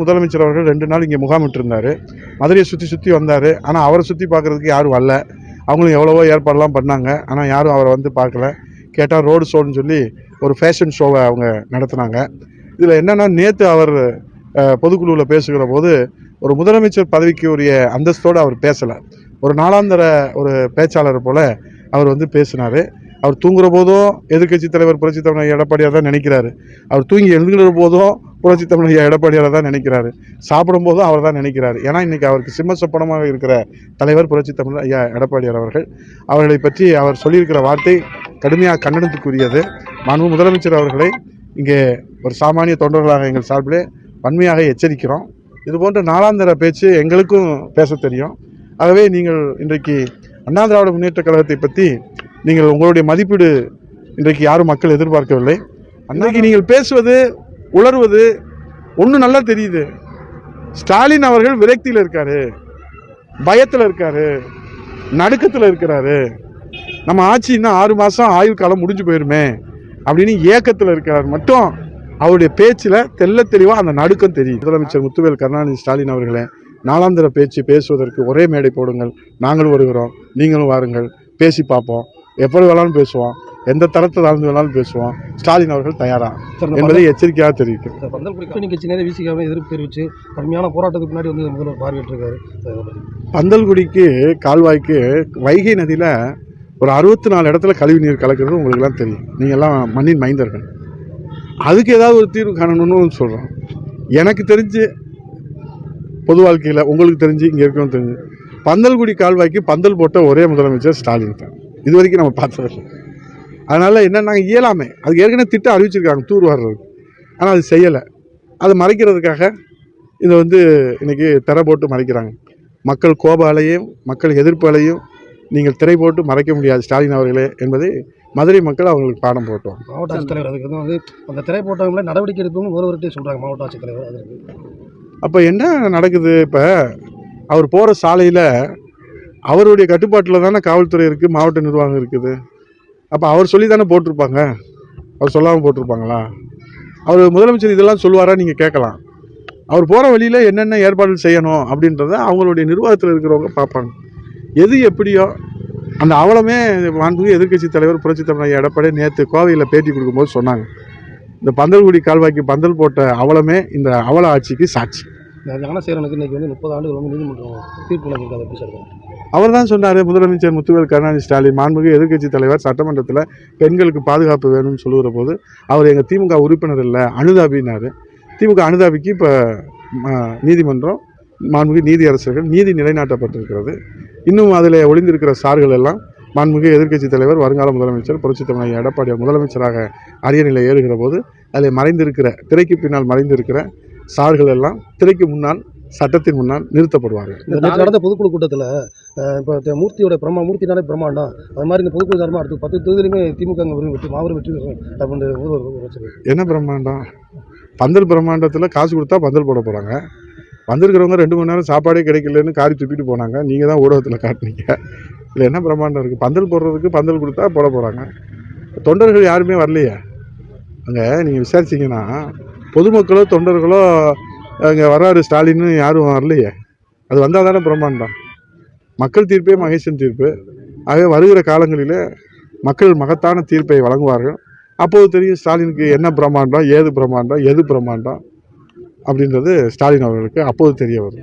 முதலமைச்சர் அவர்கள் ரெண்டு நாள் இங்கே முகாமிட்டிருந்தார் மதுரையை சுற்றி சுற்றி வந்தார். ஆனால் அவரை சுற்றி பார்க்குறதுக்கு யாரும் வரல. அவங்களும் எவ்வளவோ ஏற்பாடெல்லாம் பண்ணாங்க. ஆனால் யாரும் அவரை வந்து பார்க்கல. கேட்டால் ரோடு ஷோன்னு சொல்லி ஒரு ஃபேஷன் ஷோவை அவங்க நடத்துனாங்க. இதில் என்னென்னா நேற்று அவர் பொதுக்குழுவில் பேசுகிற போது ஒரு முதலமைச்சர் பதவிக்கு உரிய அந்தஸ்தோடு அவர் பேசலை. ஒரு நாளாந்தர ஒரு பேச்சாளர் போல் அவர் வந்து பேசினார். அவர் தூங்குற போதும் எதிர்க்கட்சி தலைவர் புரட்சி தமிழர் எடப்பாடியாக தான் நினைக்கிறாரு. அவர் தூங்கி எழுந்துகிற போதும் புரட்சி தமிழர் எடப்பாடியாக தான் நினைக்கிறாரு. சாப்பிடும் போதும் அவர் தான் நினைக்கிறாரு. ஏன்னா இன்றைக்கி அவருக்கு சிம்ம சொப்பனமாக இருக்கிற தலைவர் புரட்சி தமிழ் ஐயா எடப்பாடியார் அவர்கள் அவர்களை பற்றி அவர் சொல்லியிருக்கிற வார்த்தை கடுமையாக கண்டனத்துக்குரியது. மாண்பு முதலமைச்சர் அவர்களை இங்கே ஒரு சாமானிய தொண்டர்களாக எங்கள் சார்பிலே வன்மையாக எச்சரிக்கிறோம். இது போன்ற நாளாந்தர பேச்சு எங்களுக்கும் பேச தெரியும். ஆகவே நீங்கள் இன்றைக்கு அண்ணா திராவிட முன்னேற்ற கழகத்தை பற்றி நீங்கள் உங்களுடைய மதிப்பீடு இன்றைக்கு யாரும் மக்கள் எதிர்பார்க்கவில்லை. அன்றைக்கு நீங்கள் பேசுவது உளர்வது ஒன்று நல்லா தெரியுது. ஸ்டாலின் அவர்கள் விரக்தியில் இருக்காரு பயத்தில் இருக்காரு நடுக்கத்தில் இருக்கிறாரு. நம்ம ஆட்சி இன்னும் ஆறு மாதம் ஆயுள் காலம் முடிஞ்சு போயிருமே அப்படின்னு ஏக்கத்தில் இருக்கிறார். மட்டும் அவருடைய பேச்சில் தெல்ல தெளிவாக அந்த நடுக்கம் தெரியும் முதலமைச்சர் முத்துவேல் கருணாநிதி ஸ்டாலின் அவர்களே நாலாந்திர பேச்சு பேசுவதற்கு ஒரே மேடை போடுங்கள். நாங்களும் வருகிறோம் நீங்களும் வாருங்கள் பேசி பார்ப்போம். எப்படி வேணாலும் பேசுவோம் எந்த தரத்தை தாழ்ந்து வேணாலும் பேசுவோம் ஸ்டாலின் அவர்கள் தயாரா? என்பதை எச்சரிக்கையாக தெரிவிக்கிறேன் சார் பந்தல் கூட்டணி கட்சியினரே விசிகாவை எதிர்ப்பு தெரிவித்து கடுமையான போராட்டத்துக்கு முன்னாடி வந்து முதல்வர் பார்வையிட்டிருக்காரு. பந்தல்குடிக்கு கால்வாய்க்கு வைகை நதியில் ஒரு அறுபத்தி நாலு இடத்துல கழிவு நீர் கலக்கிறது உங்களுக்குலாம் தெரியும். நீங்கள்லாம் மண்ணின் மைந்தர்கள். அதுக்கு ஏதாவது ஒரு தீர்வு காணணும்னு சொல்கிறோம் எனக்கு தெரிஞ்சு பொது வாழ்க்கையில் உங்களுக்கு தெரிஞ்சு இங்கே இருக்கணும் தெரிஞ்சு பந்தல்குடி கால்வாய்க்கு பந்தல் போட்ட ஒரே முதலமைச்சர் ஸ்டாலின் தான். இது வரைக்கும் நம்ம பார்த்ததில்லை அதனால் என்னன்னா இயலாமை. அதுக்கு ஏற்கனவே திட்டம் அறிவிச்சிருக்காங்க தூர் வர்றதுக்கு ஆனால் அது செய்யலை. அதை மறைக்கிறதுக்காக இதை வந்து இன்னைக்கு திரை போட்டு மறைக்கிறாங்க. மக்கள் கோப அலையும் மக்கள் எதிர்ப்பு அலையும் நீங்கள் திரை போட்டு மறைக்க முடியாது ஸ்டாலின் அவர்களே என்பதை மதுரை மக்கள் அவங்களுக்கு பாடம் போட்டோம். மாவட்ட ஆட்சித்தலைவர் அதுக்கு வந்து அந்த திரை போட்டவங்கள நடவடிக்கை எடுக்கணும்னு ஒருவர்கிட்டே சொல்கிறாங்க மாவட்ட ஆட்சித்தலைவர் அதற்கு அப்போ என்ன நடக்குது இப்போ? அவர் போகிற சாலையில் அவருடைய கட்டுப்பாட்டில் தானே காவல்துறை இருக்குது மாவட்ட நிர்வாகம் இருக்குது. அப்போ அவர் சொல்லி தானே போட்டிருப்பாங்க? அவர் சொல்லாமல் போட்டிருப்பாங்களா? அவர் முதலமைச்சர் இதெல்லாம் சொல்லுவாரா? நீங்கள் கேட்கலாம். அவர் போகிற வழியில் என்னென்ன ஏற்பாடுகள் செய்யணும் அப்படின்றத அவங்களுடைய நிர்வாகத்தில் இருக்கிறவங்க பார்ப்பாங்க. எது எப்படியோ அந்த அவலமே மாண்புமிகு எதிர்க்கட்சி தலைவர் புரட்சி தமிழர் எடப்பாடி நேற்று கோவையில் பேட்டி கொடுக்கும்போது சொன்னாங்க. இந்த பந்தல்குடி கால்வாய்க்கு பந்தல் போட்ட அவலமே இந்த அவல ஆட்சிக்கு சாட்சி. இந்த ஞானசேரனுக்கு இன்றைக்கி வந்து முப்பது ஆண்டுகள் வந்து நீதிமன்றம் தீர்ப்பு வழங்கியிருக்காங்க எப்படி சார் அவர் தான் சொன்னார் முதலமைச்சர் முத்துவேல் கருணாநிதி ஸ்டாலின் மாண்புமிகு எதிர்க்கட்சி தலைவர் சட்டமன்றத்தில் பெண்களுக்கு பாதுகாப்பு வேணும்னு சொல்லுகிற போது அவர் எங்கள் திமுக உறுப்பினர் இல்லை அனுதாபினார் திமுக அனுதாபிக்கு இப்போ நீதிமன்றம் மாண்புமிகு நீதியரசர்கள் நீதி நிலைநாட்டப்பட்டிருக்கிறது. இன்னும் அதில் ஒளிந்திருக்கிற சார்கள் எல்லாம் மாண்புமிகு எதிர்க்கட்சி தலைவர் வருங்கால முதலமைச்சர் புரட்சி தமிழக எடப்பாடியார் முதலமைச்சராக அரிய நிலை ஏறுகிற போது அதில் மறைந்திருக்கிற திரைக்கு பின்னால் மறைந்திருக்கிற சார்கள் எல்லாம் திரைக்கு முன்னால் சட்டத்தின் முன்னால் நிறுத்தப்படுவார்கள். நடந்த பொதுக்குழு கூட்டத்தில் இப்போ மூர்த்தியோட பிரம்மா மூர்த்தினாலே பிரம்மாண்டம். அது மாதிரி இந்த பொதுக்குழு சார்பாக அடுத்து பத்து தொகுதியிலுமே திமுக வெற்றி வெற்றி மாபெரும் வெற்றி அப்படின்னு வச்சிருக்கு. என்ன பிரம்மாண்டம்? பந்தல் பிரம்மாண்டத்தில் காசு கொடுத்தா பந்தல் போட போகிறாங்க வந்திருக்கிறவங்க ரெண்டு மணி நேரம் சாப்பாடே கிடைக்கலன்னு காரி துப்பிட்டு போனாங்க. நீங்கள் தான் ஊடகத்தில் காட்டுனீங்க. இதில் என்ன பிரம்மாண்டம் இருக்குது பந்தல் போடுறதுக்கு பந்தல் கொடுத்தா போட போகிறாங்க தொண்டர்கள் யாருமே வரலையே. அங்கே நீங்கள் விசாரிச்சீங்கன்னா பொதுமக்களோ தொண்டர்களோ அங்கே வர்றாரு ஸ்டாலின்னு யாரும் வரலையே. அது வந்தால் தானே பிரம்மாண்டம். மக்கள் தீர்ப்பே மகேசன் தீர்ப்பு. ஆகவே வருகிற காலங்களில் மக்கள் மகத்தான தீர்ப்பை வழங்குவார்கள். அப்போது தெரியும் ஸ்டாலினுக்கு என்ன பிரம்மாண்டம் ஏது பிரம்மாண்டம் எது பிரம்மாண்டம் அப்படின்றது ஸ்டாலின் அவர்களுக்கு அப்போது தெரிய வரும்